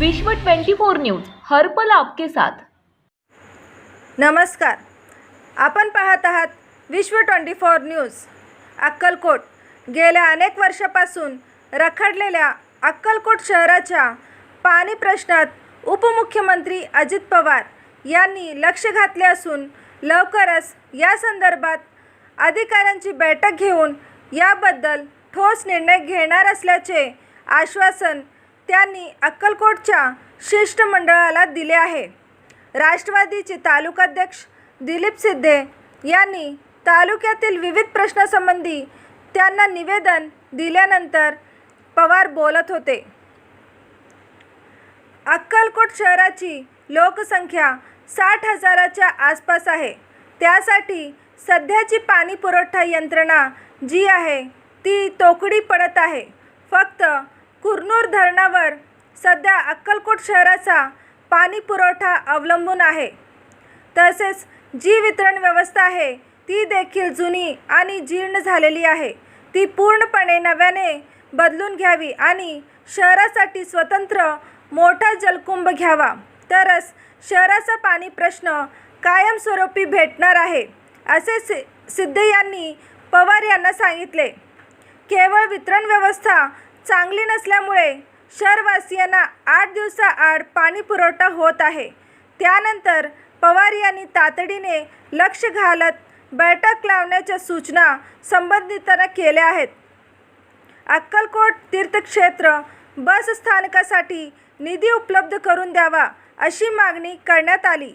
विश्व 24 न्यूज हर्पल आपके साथ. नमस्कार. आपण पाहत आहात विश्व ट्वेंटी फोर न्यूज. अक्कलकोट. गेल्या अनेक वर्षापासून रखडलेल्या अक्कलकोट शहराच्या पाणी प्रश्नात उपमुख्यमंत्री अजित पवार यांनी लक्ष घातले असून लवकरच या संदर्भात अधिकाऱ्यांची बैठक घेऊन याबद्दल ठोस निर्णय घेणार असल्याचे आश्वासन त्यांनी अक्कलकोटच्या शिष्टमंडळाला दिले आहे. राष्ट्रवादीचे तालुकाध्यक्ष दिलीप सिद्धे यांनी तालुक्यातील विविध प्रश्नासंबंधी त्यांना निवेदन दिल्यानंतर पवार बोलत होते. अक्कलकोट शहराची लोकसंख्या साठ हजाराच्या आसपास आहे. त्यासाठी सध्याची पाणी पुरवठा यंत्रणा जी आहे ती तोकडी पडत आहे. फक्त कुरनूर धरणावर सध्या अक्कलकोट शहराचा पाणी पुरवठा अवलंबून आहे. तसेच जी वितरण व्यवस्था आहे ती देखील जुनी आणि जीर्ण झालेली आहे. ती पूर्णपणे नव्याने बदलून घ्यावी आणि शहरासाठी स्वतंत्र मोठा जलकुंभ घ्यावा. तरच शहराचा पाणी प्रश्न कायमस्वरूपी भेटणार आहे असे सि सिद्धे यांनी पवार यांना सांगितले. केवळ वितरण व्यवस्था चांगली नसल्यामुळे शहरवासियांना आठ दिवसाआड पाणी पुरवठा होत आहे. त्यानंतर पवार यांनी तातडीने लक्ष घालत बैठक लावण्याच्या सूचना संबंधितांना केल्या आहेत. अक्कलकोट तीर्थक्षेत्र बस स्थानकासाठी निधी उपलब्ध करून द्यावा अशी मागणी करण्यात आली.